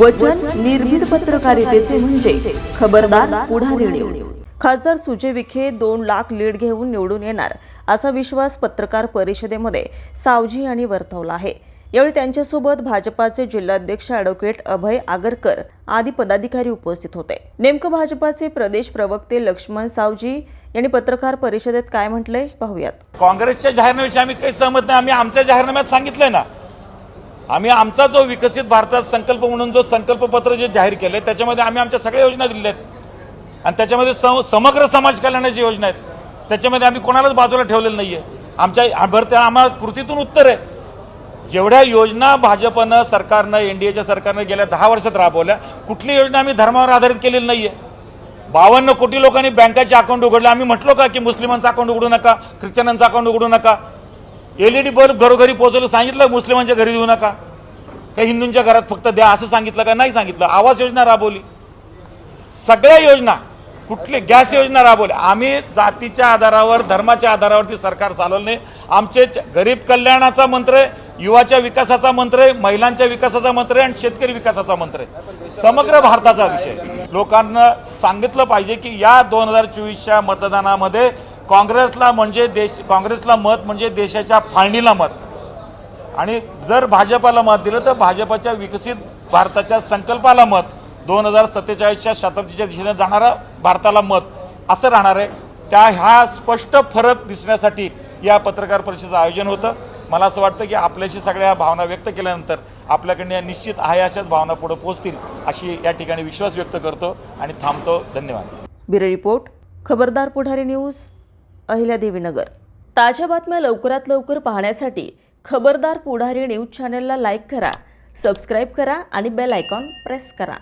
वचन निर्भीड पत्रकारितेचे म्हणजे खबरदार पुढारी न्यूज खासदार सुजय विखे दोन लाख लीड घेऊन निवडून येणार असा विश्वास पत्रकार परिषदेमध्ये सावजी यांनी वर्तवला आहे. यावेळी त्यांच्यासोबत भाजपाचे जिल्हाध्यक्ष अॅडव्होकेट अभय आगरकर आदी पदाधिकारी उपस्थित होते. नेमकं भाजपाचे प्रदेश प्रवक्ते लक्ष्मण सावजी यांनी पत्रकार परिषदेत काय म्हटलंय? पाहूयात. काँग्रेसच्या जाहीरनाम्याशी आम्ही काही सहमत नाही. आम्ही आमच्या जाहीरनाम्यात सांगितलंय ना आम्ही आमचा जो विकसित भारतात संकल्प म्हणून जो संकल्पपत्र जे जाहीर केले त्याच्यामध्ये आम्ही आमच्या सगळ्या योजना दिल्या आहेत. आणि त्याच्यामध्ये सम- समग्र समाज कल्याणाची योजना आहेत. त्याच्यामध्ये आम्ही कोणालाच बाजूला ठेवलेलं नाही आहे आमच्या बरं त्या आम्हाला कृतीतून उत्तर आहे. जेवढ्या योजना भाजपनं सरकारनं एनडीएच्या सरकारनं गेल्या दहा वर्षात राबवल्या कुठली योजना आम्ही धर्मावर आधारित केलेली नाही आहे बावन्न कोटी लोकांनी बँकाचे अकाउंट उघडले. आम्ही म्हटलो का की मुस्लिमांचं अकाउंट उघडू नका ख्रिश्चनांचं अकाउंट उघडू नका? एलईडी बल्ब घरोघरी पोहोचवलं सांगितलं मुस्लिमांच्या घरी देऊ नका. काही हिंदूंच्या घरात फक्त द्या असं सांगितलं का नाही सांगितलं? आवास योजना राबवली. सगळ्या योजना कुठली गॅस योजना राबवली आम्ही जातीच्या आधारावर धर्माच्या आधारावरती सरकार चालवलं नाही. आमचे च- गरीब कल्याणाचा मंत्र आहे युवाच्या विकासाचा मंत्र आहे महिलांच्या विकासाचा मंत्र आहे आणि शेतकरी विकासाचा मंत्र आहे. समग्र भारताचा विषय. लोकांना सांगितलं पाहिजे की या दोन हजार चोवीसच्या मतदानामध्ये काँग्रेसला म्हणजे देश काँग्रेसला मत म्हणजे देशाच्या फाळणीला मत. आणि जर भाजपाला मत दिलं तर भाजपाच्या विकसित भारताच्या संकल्पाला मत दोन हजार सत्तेचाळीसच्या शताब्दीच्या दिशेने जाणारा भारताला मत असं राहणार आहे. त्या ह्या स्पष्ट फरक दिसण्यासाठी या पत्रकार परिषदेचं आयोजन होतं. मला असं वाटतं की आपल्याशी सगळ्या भावना व्यक्त केल्यानंतर आपल्याकडनं या निश्चित आहे अशाच भावना पुढे पोहोचतील अशी या ठिकाणी विश्वास व्यक्त करतो आणि थांबतो. धन्यवाद. ब्युरो रिपोर्ट खबरदार पुढारी न्यूज अहिल्यादेवीनगर ताज्या बातम्या लवकरात लवकर पाहण्यासाठी खबरदार पुढारी न्यूज चॅनलला लाईक करा सबस्क्राईब करा आणि बेल आयकॉन प्रेस करा.